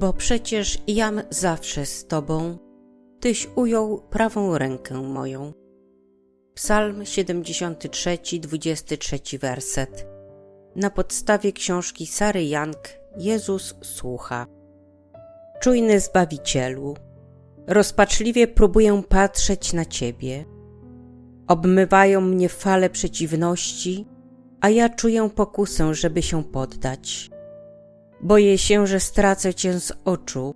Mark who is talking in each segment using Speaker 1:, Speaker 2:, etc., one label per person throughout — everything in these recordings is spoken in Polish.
Speaker 1: Bo przecież jam zawsze z Tobą, Tyś ujął prawą rękę moją. Psalm 73, 23 werset. Na podstawie książki Sary Young Jezus słucha. Czujny Zbawicielu, rozpaczliwie próbuję patrzeć na Ciebie. Obmywają mnie fale przeciwności, a ja czuję pokusę, żeby się poddać. Boję się, że stracę Cię z oczu,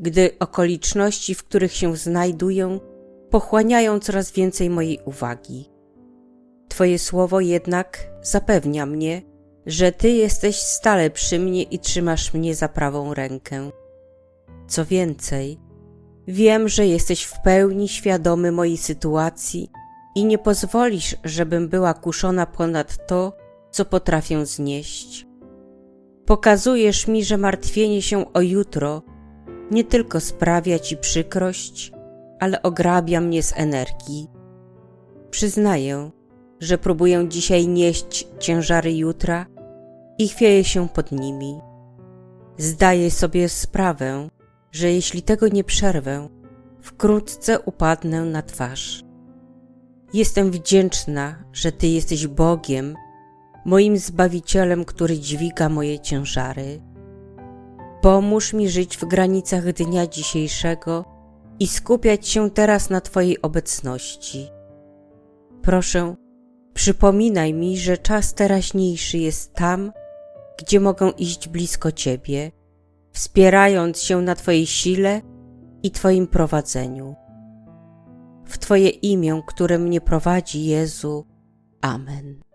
Speaker 1: gdy okoliczności, w których się znajduję, pochłaniają coraz więcej mojej uwagi. Twoje słowo jednak zapewnia mnie, że Ty jesteś stale przy mnie i trzymasz mnie za prawą rękę. Co więcej, wiem, że jesteś w pełni świadomy mojej sytuacji i nie pozwolisz, żebym była kuszona ponad to, co potrafię znieść. Pokazujesz mi, że martwienie się o jutro nie tylko sprawia ci przykrość, ale ograbia mnie z energii. Przyznaję, że próbuję dzisiaj nieść ciężary jutra i chwieję się pod nimi. Zdaję sobie sprawę, że jeśli tego nie przerwę, wkrótce upadnę na twarz. Jestem wdzięczna, że Ty jesteś Bogiem, moim Zbawicielem, który dźwiga moje ciężary. Pomóż mi żyć w granicach dnia dzisiejszego i skupiać się teraz na Twojej obecności. Proszę, przypominaj mi, że czas teraźniejszy jest tam, gdzie mogę iść blisko Ciebie, wspierając się na Twojej sile i Twoim prowadzeniu. W Twoje imię, które mnie prowadzi, Jezu. Amen.